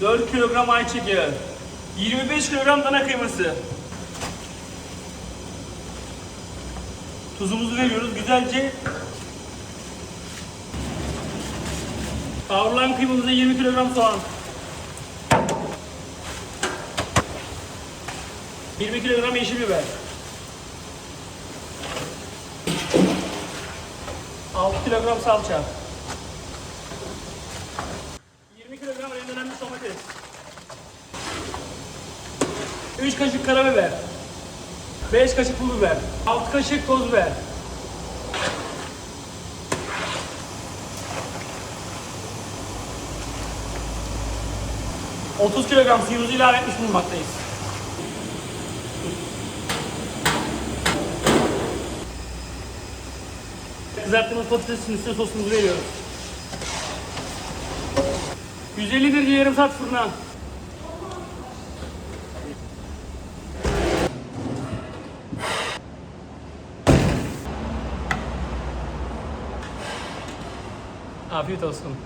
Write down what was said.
4 kilogram ayçiçek yağı. 25 kilogram dana kıyması. Tuzumuzu veriyoruz güzelce. Kavrulan kıymamıza 20 kilogram soğan. 20 kilogram yeşil biber. 6 kilogram salça. 20 kilogram rendelenmiş domates. 3 kaşık karabiber. 5 kaşık pul biber. 6 kaşık toz biber. ...30 kilogram suyumuzu ilave etmiş bulunmaktayız. Kızarttığımız patatesin üstüne sosumuzu veriyoruz. 150 derece yarım saat fırına. Afiyet olsun.